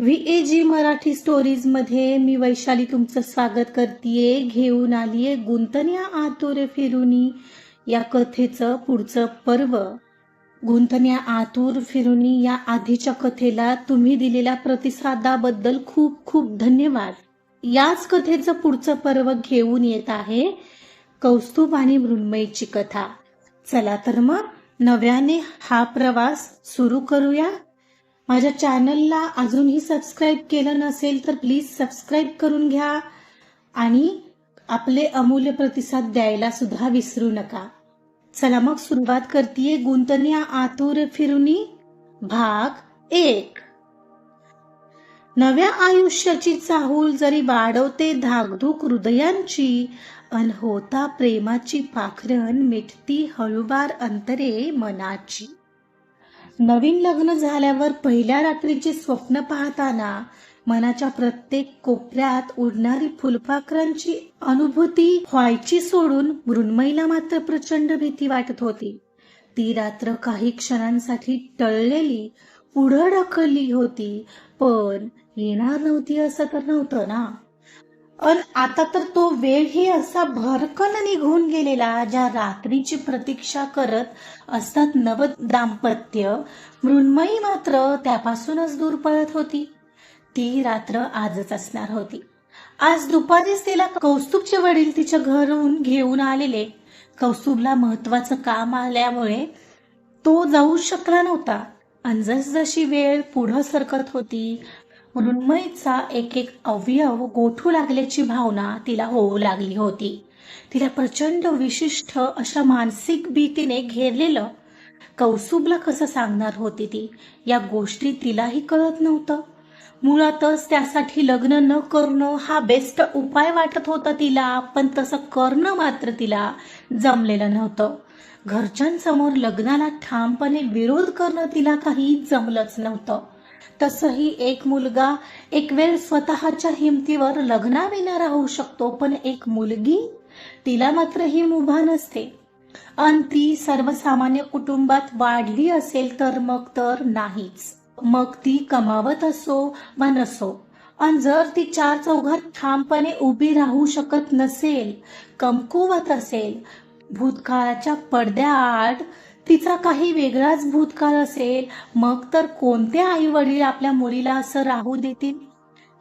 V A G Marathi स्टोरीजमध्ये मी वैशाली तुमचं स्वागत करतेय. घेऊन आलीये गुंतन्या आतुरे फिरुनी. या कथेचं पुढचं पर्व. गुंतन्या आतुर फिरुनी या आधीच्या कथेला तुम्ही दिलेल्या प्रतिसादाबद्दल खूप खूप धन्यवाद. याच कथेचं पुढचं पर्व घेऊन येत आहे कौस्तुभ आणि मृण्मयीची कथा. चला तर मग नव्याने हा प्रवास सुरू करूया. माझ्या चॅनलला अजूनही सबस्क्राईब केलं नसेल तर प्लीज सबस्क्राईब करून घ्या आणि आपले अमूल्य प्रतिसाद द्यायला सुद्धा विसरू नका. चला मग सुरुवात करतीये गुंतन्या आतुर फिरुनी भाग एक. नव्या आयुष्याची चाहूल जरी वाढवते धाकधूक हृदयांची अन होता प्रेमाची पाखरण मिटती हळूवार अंतरे मनाची. नवीन लग्न झाल्यावर पहिल्या रात्रीचे स्वप्न पाहताना मनाच्या प्रत्येक कोपऱ्यात उडणारी फुलपाखरांची अनुभूती व्हायची सोडून मृण्मयीला मात्र प्रचंड भीती वाटत होती. ती रात्र काही क्षणांसाठी टळलेली पुढं ढकलली होती पण येणार नव्हती असं तर नव्हतं ना? अन आता तर तो वेळही असा भरकन निघून गेलेला ज्या रात्रीची प्रतीक्षा करत असतात नव दाम्पत्य मृण्मयी मात्र त्यापासूनच दूर पळत होती. ती रात्र आजच असणार होती. आज दुपारीच तिला कौस्तुभचे वडील तिच्या घरून घेऊन आलेले. कौस्तुभला महत्वाचं काम आल्यामुळे तो जाऊ शकला नव्हता. आणि जसजशी वेळ पुढं सरकत होती मृण्मयीचा एक एक अवयव गोठू लागल्याची भावना तिला होऊ लागली होती. तिला प्रचंड विशिष्ट अशा मानसिक भीतीने घेरलेलं कौसुबला कसं सांगणार होती ती? या गोष्टी तिलाही कळत नव्हतं. मुळातच त्यासाठी लग्न न करणं हा बेस्ट उपाय वाटत होता तिला पण तसं करणं मात्र तिला जमलेलं नव्हतं. घरच्यांसमोर लग्नाला ठामपणे विरोध करणं तिला काही जमलंच नव्हतं. तसही एक मुलगा एक वेळ स्वतःच्या हिमतीवर लग्नाविना राहू शकतो पण एक मुलगी तिला मात्र ही मुभा नसते. अन ती सर्वसामान्य कुटुंबात वाढली असेल तर मग तर नाहीच. मग ती कमावत असो वा नसो अन जर ती चार चौघात ठामपणे उभी राहू शकत नसेल कमकुवत असेल भूतकाळाच्या पडद्याआड तिचा काही वेगळाच भूतकाळ असेल मग तर कोणते आई वडील आपल्या मुलीला असं राहू देतील?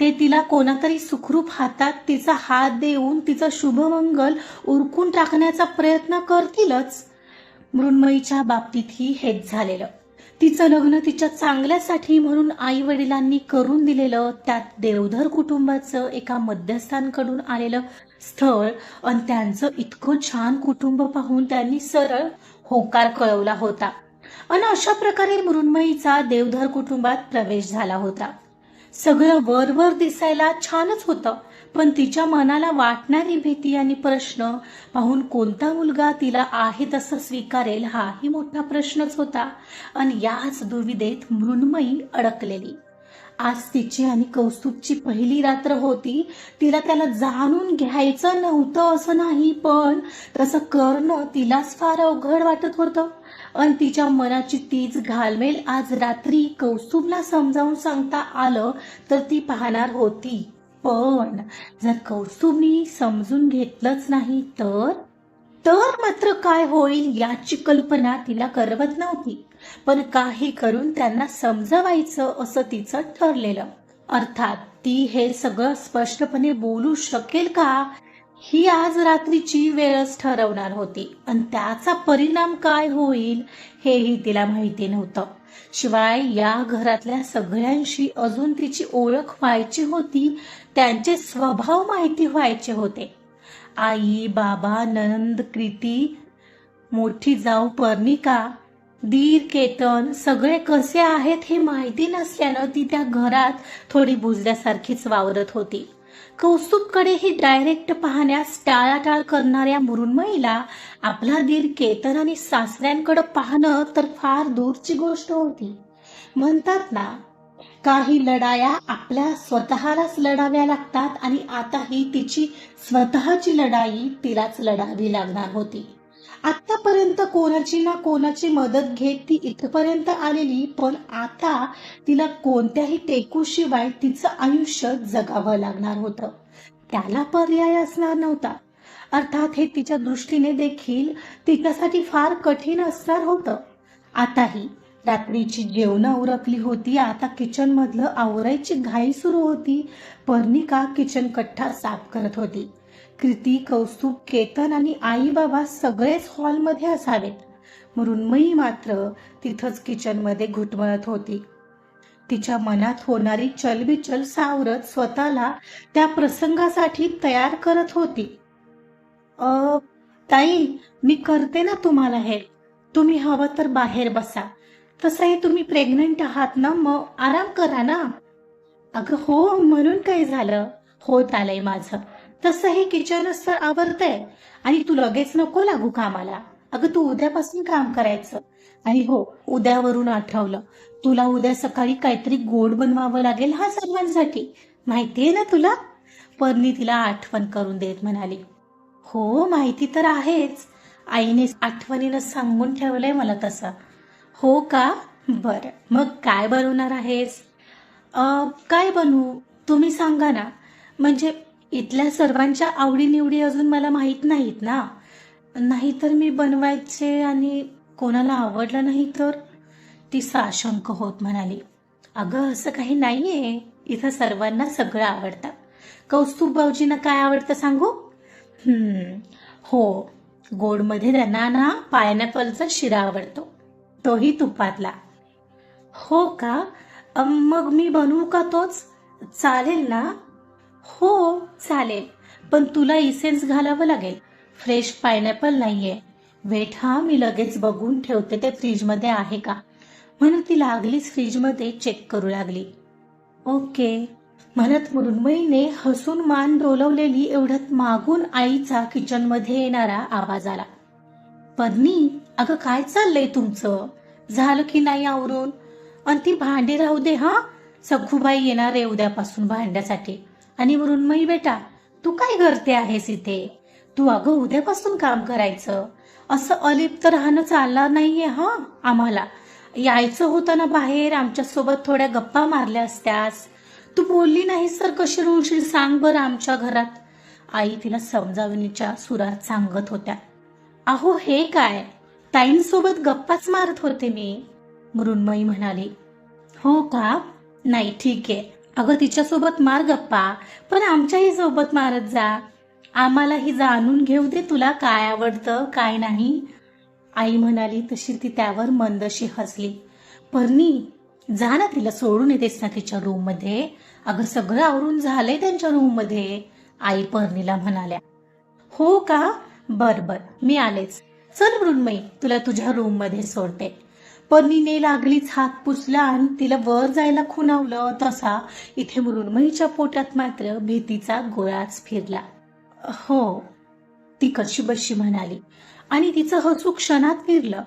ते तिला कोणातरी सुखरूप हातात तिचा हात देऊन तिचं शुभमंगल उरकून टाकण्याचा प्रयत्न करतीलच. मृण्मयीच्या बाबतीतही हेच झालेलं. तिचं लग्न तिच्या चांगल्यासाठी म्हणून आई वडिलांनी करून दिलेलं त्यात देवधर कुटुंबाचं एका मध्यस्थांकडून आलेलं स्थळ आणि त्यांचं इतकं छान कुटुंब पाहून त्यांनी सरळ होकार कळवला होता. आणि अशा प्रकारे मृण्मयीचा देवधर कुटुंबात प्रवेश झाला होता. सगळं वरवर दिसायला छानच होतं पण तिच्या मनाला वाटणारी भीती आणि प्रश्न पाहून कोणता मुलगा तिला आहे तसं स्वीकारेल हाही मोठा प्रश्नच होता. आणि याच दुविधेत मृण्मयी अडकलेली. आज तिची आणि कौस्तुभची पहिली रात्र होती. तिला त्याला जाणून घ्यायचं नव्हतं असं नाही पण तसं करणं तिलाच फार अवघड वाटत होतं. आणि तिच्या मनाची तीच घालमेल आज रात्री कौस्तुभला समजावून सांगता आलं तर ती पाहणार होती. पण जर कौस्तुभनी समजून घेतलंच नाही तर? तर मात्र काय होईल याची कल्पना तिला करवत नव्हती. पण काही करून त्यांना समजवायचं असं तिचं ठरलेलं. अर्थात ती हे सगळं स्पष्टपणे बोलू शकेल का? ही आज रात्रीची वेळच ठरवणार होती. आणि त्याचा परिणाम काय होईल हेही तिला माहिती नव्हतं. शिवाय या घरातल्या सगळ्यांशी अजून तिची ओळख व्हायची होती त्यांचे स्वभाव माहिती व्हायचे होते. आई बाबा नंद कृती मोठी जाऊ पर्णिका दीर केतन सगळे कसे आहेत हे माहिती नसल्यानं ती त्या घरात थोडी बुजल्यासारखीच वावरत होती. कौस्तुभकडे ही डायरेक्ट पाहण्यास टाळाटाळ करणाऱ्या मृण्मयीला आपला दीर केतन आणि सासऱ्यांकडे पाहणं तर फार दूरची गोष्ट होती. म्हणतात ना काही लढाया आपल्या स्वतःलाच लढाव्या लागतात आणि आता ही तिची स्वतःची लढाई तिलाच लढावी लागणार होती. आतापर्यंत कोणाची ना कोणाची मदत घेत ती इथपर्यंत आलेली पण आता तिला कोणत्याही टेकूशिवाय तिचं आयुष्य जगावं लागणार होतं. त्याला पर्याय असणार नव्हता. अर्थात हे तिच्या दृष्टीने देखील तिच्यासाठी फार कठीण असणार होतं. आताही रात्रीची जेवणं उरकली होती आता किचन मधलं आवरायची घाई सुरू होती पर्णिका किचन कट्टा साफ करत होती. कृती कौस्तुभ केतन आणि आई बाबा सगळेच हॉलमध्ये असावेत. मृण्मयी मात्र तिथंच किचनमध्ये घुटमळत होती. तिच्या मनात होणारी चलबिचल सावरत स्वतःला त्या प्रसंगासाठी तयार करत होती. अ ताई मी करते ना तुम्हाला हे. तुम्ही हवं तर बाहेर बसा. तसंही तुम्ही प्रेग्नंट आहात ना मग आराम करा ना. अगं हो म्हणून काय झालं? होत आलंय माझं. तसंही किचनच तर आवडतंय आणि तू लगेच नको लागू कामाला. अगं तू उद्यापासून काम करायचं. आणि हो उद्यावरून आठवलं. तुला उद्या सकाळी काहीतरी गोड बनवावं लागेल हा सर्वांसाठी. माहितीये ना तुला? पर्णी तिला आठवण करून देत म्हणाली. हो माहिती तर आहेच. आईने आठवणीनं सांगून ठेवलंय मला तसं. हो का? बरं. मग काय बनवणार आहेस? काय बनवू? तुम्ही सांगा ना. म्हणजे इथल्या सर्वांच्या आवडीनिवडी अजून मला माहीत नाहीत ना. नाहीतर मी बनवायचे आणि कोणाला आवडलं नाही तर ती साशंक होत म्हणाली. अगं असं काही नाहीये. इथं सर्वांना सगळं आवडतं. कौस्तुभ भाऊजींना काय आवडतं सांगू? हम्म, हो. गोडमध्ये त्यांना ना पायनॅपलचा शिरा आवडतो. तोही तुपातला. हो का? मग मी बनवू का तोच? चालेल ना. हो चालेल. पण तुला इसेन्स घालावं लागेल. फ्रेश पायनॅपल नाहीये. वेट हा मी लगेच बघून ठेवते ते फ्रीजमध्ये आहे का? म्हणून ती लागलीच फ्रीजमध्ये चेक करू लागली. ओके. म्हणत मृण्मयीने हसून मान डोलवलेली एवढ्यात मागून आईचा किचनमध्ये येणारा आवाज आला. पन्नी अगं काय चाललंय तुमचं? झालं की नाही आवरून? आणि ती भांडी राहू दे हा. सखूबाई येणार आहे उद्यापासून भांड्यासाठी. आणि मृण्मयी बेटा तू काय करते आहेस इथे? तू अगं उद्यापासून काम करायचं. असं अलिप्त राहणं चालणार नाहीये हा आम्हाला. यायचं होतं ना बाहेर आमच्यासोबत थोड्या गप्पा मारल्या असत्यास. तू बोलली नाहीस तर कशी रुळशील सांग बरं आमच्या घरात. आई तिला समजावणीच्या सुरात सांगत होत्या. अहो हे काय? ताईंसोबत गप्पाच मारत होते मी. मृण्मयी म्हणाली हो का? नाही ठीक आहे. अगं तिच्यासोबत मार गप्पा पण आमच्याही सोबत मारत जा. आम्हालाही जाणून घेऊ दे तुला काय आवडतं काय नाही. आई म्हणाली तशी ती त्यावर मंदशी हसली. परनी जा ना तिला सोडून येतेस ना तिच्या रूममध्ये. अगं सगळं आवरून झालंय त्यांच्या रूममध्ये आई पर्णीला म्हणाल्या. हो का? बर बर मी आलेच. चल मृण्मयी तुला तुझ्या रूममध्ये सोडते. पर्णीने लागलीच हात पुसला आणि तिला वर जायला खुणावलं तसा इथे मृण्मयीच्या पोटात मात्र भीतीचा गोळाच फिरला. हो ती कशी बशी म्हणाली. आणि तिचं हसू क्षणात फिरलं.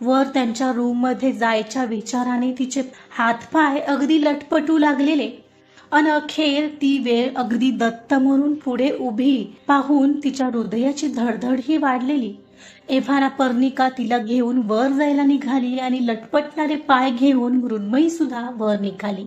वर त्यांच्या रूममध्ये जायच्या विचाराने तिचे हातपाय अगदी लटपटू लागलेले. अन अखेर ती वेळ अगदी दत्त म्हणून पुढे उभी पाहून तिच्या हृदयाची धडधड ही वाढलेली. एव्हाना पर्णिका तिला घेऊन वर जायला निघाली आणि लटपटणारे पाय घेऊन मृण्मयी सुद्धा वर निघाली.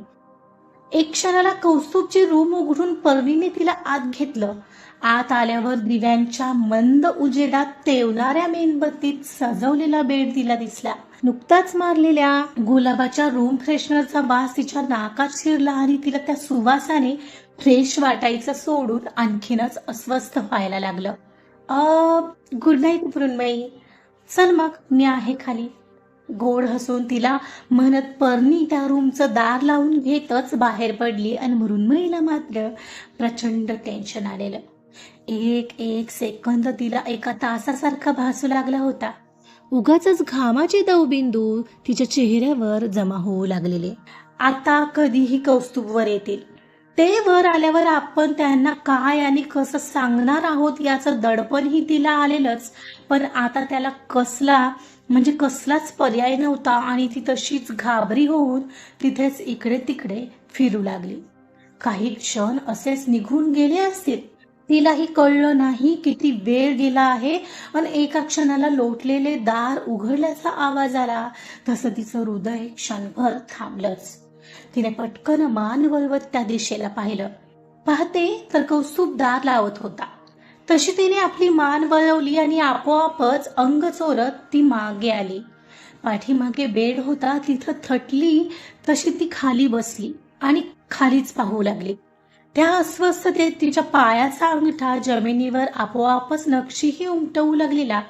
एक क्षणाला कौस्तुभची रूम उघडून पर्णीने तिला आत घेतलं. आत आल्यावर दिव्यांच्या मंद उजेडात तेवणाऱ्या मेणबत्तीत सजवलेला बेड तिला दिसला. नुकताच मारलेल्या गुलाबाच्या रूम फ्रेशनरचा वास तिच्या नाकात शिरला आणि तिला त्या सुवासाने फ्रेश वाटायचं सोडून आणखीनच अस्वस्थ व्हायला लागलं. Good night Mrunmayi. चल मग मी आहे खाली. गोड हसून तिला म्हणत परनी त्या रूमचं दार लावून घेतच बाहेर पडली आणि मृण्मयीला मात्र प्रचंड टेन्शन आलेलं. एक एक सेकंद तिला एका तासासारखा भासू लागला होता. उगाच घामाचे दवबिंदू तिच्या चेहऱ्यावर जमा होऊ लागलेले. आता कधीही कौस्तुभवर येतील. ते वर आल्यावर आपण त्यांना काय आणि कसं सांगणार आहोत याचं दडपणही तिला आलेलंच. पण आता त्याला कसला म्हणजे कसलाच पर्याय नव्हता आणि ती तशीच घाबरी होऊन तिथेच इकडे तिकडे फिरू लागली. काही क्षण असेच निघून गेले असतील. तिलाही कळलं नाही किती वेळ गेला आहे आणि एका क्षणाला लोटलेले दार उघडल्याचा आवाज आला. तसं तिचं हृदय क्षणभर थांबलंच. तिने पटकन मान वळवत त्या दिशेला पाहिलं. पाहते तर कौस्तुभ दार लावत होता. तशी तिने आपली मान वळवली आणि आपोआपच अंग चोरत ती मागे आली. पाठीमागे बेड होता तिथं थटली तशी ती खाली बसली आणि खालीच पाहू लागली. त्या अस्वस्थतेत तिच्या पायाचा अंगठा जमिनीवर आपोआपच नक्षीही उमटवू लागलेला.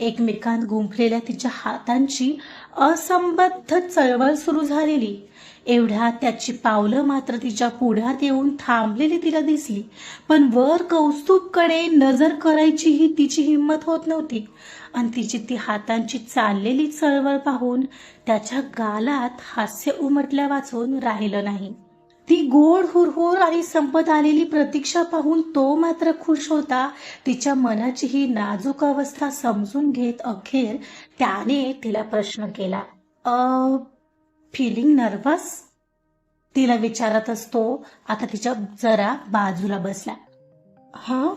एकमेकांत गुंफलेल्या तिच्या हातांची असंबद्ध चळवळ सुरू झालेली. एवढ्या त्याची पावलं मात्र तिच्या पुढ्यात येऊन थांबलेली तिला दिसली. पण वर कौस्तुभकडे नजर करायचीही तिची हिंमत होत नव्हती. आणि तिची ती हातांची चाललेली चळवळ पाहून त्याच्या गालात हास्य उमटल्या वाचून राहिलं नाही. ती गोड हुरहुर आणि संपत आलेली प्रतीक्षा पाहून तो मात्र खुश होता. तिच्या मनाची ही नाजूक अवस्था समजून घेत अखेर त्याने तिला प्रश्न केला अ फिलिंग नर्वस तिला विचारत असतो. आता तिच्या जरा बाजूला बसला. हा?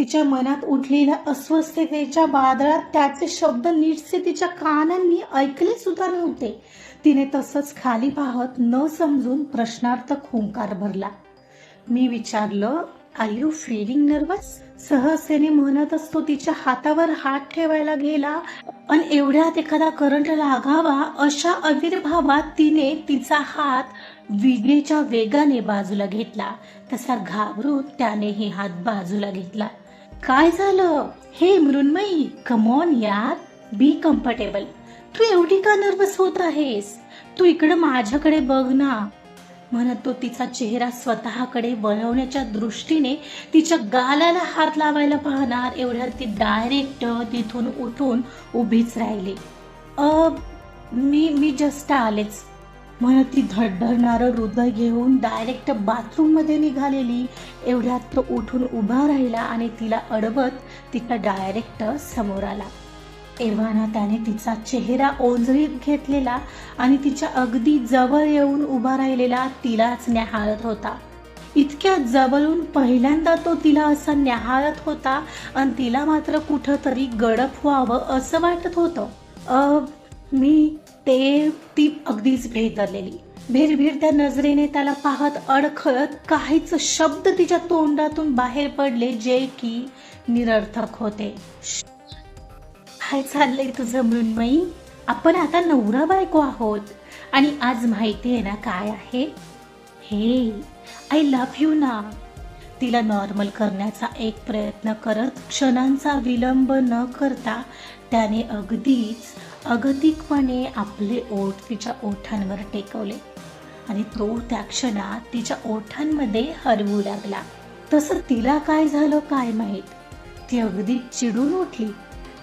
तिच्या मनात उठलेल्या अस्वस्थतेच्या बादळात त्याचे शब्द नीटसे तिच्या कानांनी ऐकले सुद्धा नव्हते. तिने तसंच खाली पाहत न समजून प्रश्नार्थक हुंकार भरला. मी विचारलं आर यू फिलिंग नर्वस सहसेने म्हणत असतो तिच्या हातावर हात ठेवायला गेला आणि एवढ्यात एखादा करंट लागावा अशा आविर्भावात तिने तिचा हात विजेच्या वेगाने बाजूला घेतला. तसा घाबरून त्यानेही हात बाजूला घेतला. काय झालं? हे मृण्मयी कमॉन यार बी कम्फर्टेबल तू एवढी का नर्वस होत आहेस? तू इकडं माझ्याकडे बघ ना. म्हणत तो तिचा चेहरा स्वतःकडे वळवण्याच्या दृष्टीने तिच्या गालाला हात लावायला पाहणार एवढ्यात ती डायरेक्ट तिथून उठून उभीच राहिली. अ मी मी जस्ट आलेच. म्हणत ती धडधडणारं हृदय घेऊन डायरेक्ट बाथरूममध्ये निघालेली एवढ्यात तो उठून उभा राहिला आणि तिला अडवत तिचा डायरेक्ट समोर आला. एव्हाना त्याने तिचा चेहरा ओंजळीत घेतलेला आणि तिच्या अगदी जवळ येऊन उभा राहिलेला तिलाच न्याहाळत होता. इतक्या जवळून पहिल्यांदा तो तिला असा न्याहाळत होता आणि तिला मात्र कुठंतरी गडप व्हावं असं वाटत होतं. अ मी ते ती अगदीच भेदरलेली भिरभिर त्या नजरेने त्याला पाहत अडखळत काहीच शब्द तिच्या तोंडातून बाहेर पडले जे की निरर्थक होते. काय चाललंय तुझं मृण्मयी? आपण आता नवरा बायको आहोत. आणि आज माहिती आहे ना काय आहे? हे आय लव्ह यू ना. तिला नॉर्मल करण्याचा एक प्रयत्न करत क्षणांचा विलंब न करता त्याने अगदीच अगतिकपणे आपले ओठ तिच्या ओठांवर टेकवले. आणि तो त्या क्षणात तिच्या ओठांमध्ये हरवू लागला. तसं तिला काय झालं काय माहीत? ती अगदी चिडून उठली.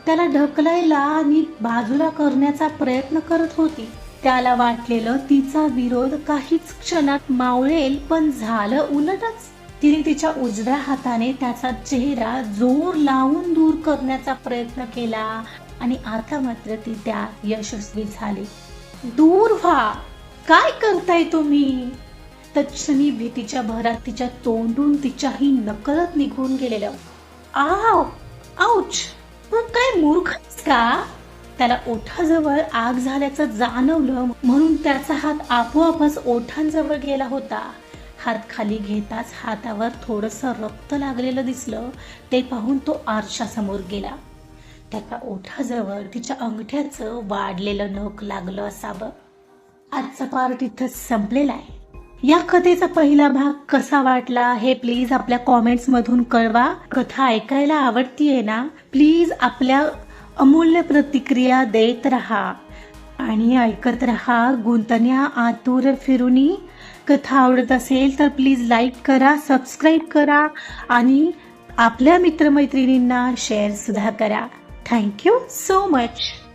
त्याला ढकलायला आणि बाजूला करण्याचा प्रयत्न करत होती. त्याला वाटलेलं तिचा विरोध काहीच क्षणात मावळेल पण झालं उलटच. तिने तिच्या उजव्या हाताने त्याचा चेहरा जोर लावून दूर करण्याचा प्रयत्न केला. आणि आता मात्र ती त्या यशस्वी झाली. दूर व्हा. काय करताय तुम्ही? तत्क्षणी भीतीच्या भरात तिच्या तोंडून तिच्याही नकळत निघून गेलेलं. आव आऊच तू काय मूर्ख का? त्याला ओठाजवळ आग झाल्याचं जाणवलं म्हणून त्याचा हात आपोआपच ओठांजवळ गेला होता. हात खाली घेताच हातावर थोडस रक्त लागलेलं दिसलं. ते पाहून तो आरशासमोर गेला. त्याच्या ओठाजवळ तिच्या अंगठ्याचं वाढलेलं नख लागलं असावं. आजचा पार्ट इथं संपलेला आहे. या कथेचा पहिला भाग कसा वाटला हे प्लीज आपल्या कॉमेंट्समधून कळवा. कथा ऐकायला आवडतीये ना प्लीज आपल्या अमूल्य प्रतिक्रिया देत राहा. आणि ऐकत राहा गुंतण्या आतुर फिरुनी. कथा आवडत असेल तर प्लीज लाईक करा सबस्क्राईब करा आणि आपल्या मित्रमैत्रिणींना शेअर सुद्धा Thank you so much.